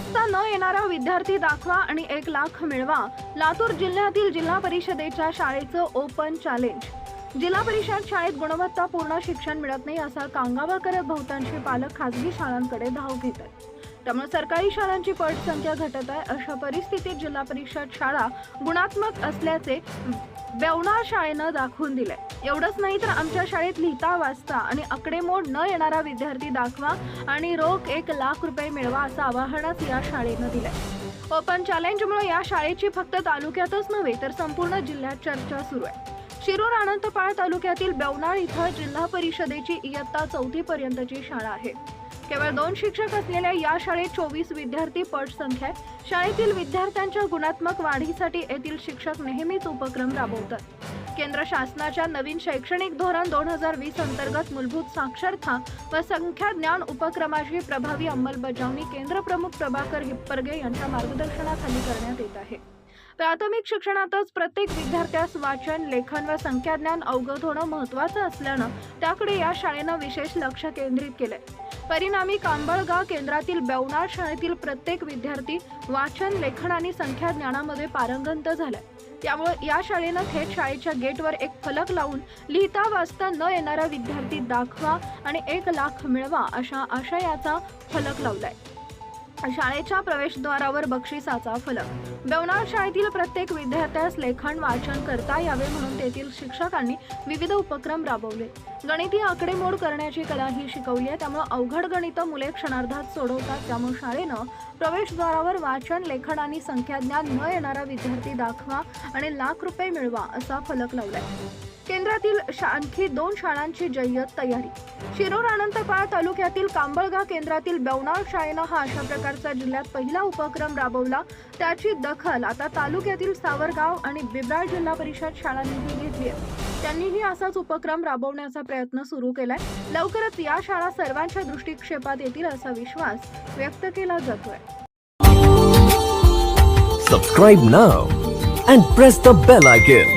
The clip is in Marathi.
येणारा विद्यार्थी दाखवा आणि एक लाख मिळवा. लातूर जिल्ह्यातील जिल्हा परिषदेच्या शाळेचं ओपन चॅलेंज जिल्हा परिषद शाळेत गुणवत्तापूर्ण शिक्षण मिळत नाही असा कांगावा करत बहुतांशी पालक खासगी शाळांकडे धाव घेत आहेत. त्यामुळे सरकारी शाळांची पटसंख्या घटत आहे. अशा परिस्थितीत जिल्हा परिषद शाळा गुणात्मक असल्याचे बेवणार शाळेनं दाखवून दिलंय. एवढंच नाही तर आमच्या शाळेत लिहिता वाचता आणि आकडेमोड न येणारा विद्यार्थी दाखवा आणि रोख एक लाख रुपये मिळवा असं आवाहनच या शाळेनं दिलंय. ओपन चॅलेंजमुळे या शाळेची फक्त तालुक्यातच नव्हे तर संपूर्ण जिल्ह्यात चर्चा सुरू आहे. शिरूर अनंतपाळ तालुक्यातील बेवनाळ इथं जिल्हा परिषदेची इयत्ता चौथी पर्यंतची शाळा आहे. केवळ दोन शिक्षक असलेल्या या शाळेत चोवीस विद्यार्थी पट संख्या आहे. शाळेतील विद्यार्थ्यांच्या गुणात्मक वाढीसाठी येथील शिक्षक नेहमीच उपक्रम राबवतात. केंद्र शासनाच्या नवीन शैक्षणिक धोरण दोन हजार वीस अंतर्गत मूलभूत साक्षरता व संख्या ज्ञान उपक्रमाची प्रभावी अंमलबजावणी केंद्र प्रमुख प्रभाकर हिप्परगे यांच्या मार्गदर्शनाखाली करण्यात येत आहे. प्राथमिक शिक्षणातच प्रत्येक विद्यार्थ्यास वाचन लेखन व संख्याज्ञान अवगत होणं महत्त्वाचं असल्यानं त्याकडे या शाळेनं विशेष लक्ष केंद्रित केलंय. परिणामी कांबळगाव केंद्रातील बेवनार शाळेतील प्रत्येक विद्यार्थी वाचन लेखन आणि संख्या ज्ञानामध्ये पारंगंत झालाय. त्यामुळे या शाळेनं थेट शाळेच्या गेटवर एक फलक लावून लिहिता वाचता न येणारा विद्यार्थी दाखवा आणि एक लाख मिळवा अशा आशयाचा फलक लावलाय. शाळेच्या प्रवेशद्वारावर बक्षिसाचा फलक. बेवनार शाळेतील प्रत्येक विद्यार्थ्यास लेखन वाचन करता यावे म्हणून तेथील शिक्षकांनी विविध उपक्रम राबवले. गणिती आकडेमोड करण्याची कला ही शिकवली आहे त्यामुळे अवघड गणित मुले क्षणार्धात सोडवतात. त्यामुळे शाळेनं प्रवेशद्वारावर वाचन लेखन आणि संख्याज्ञान न येणारा विद्यार्थी दाखवा आणि लाख रुपये मिळवा असा फलक लावलाय. केंद्रातील आणखी दोन शाळांची जय्यत तयारी. शिरोर अनंतपाळ तालुक्यातील कांबळगाव केंद्रातील बेवणाळ शाळेनं हा अशा प्रकारचा जिल्ह्यात पहिला उपक्रम राबवला. त्याची दखल आता तालुक्यातील सावरगाव आणि बिब्राळ जिल्हा परिषद शाळांनीही घेतली आहे. त्यांनीही असाच उपक्रम राबवण्याचा प्रयत्न सुरू केलाय. लवकरच या शाळा सर्वांच्या दृष्टिक्षेपात येतील असा विश्वास व्यक्त केला जातोय. Subscribe now and press the bell icon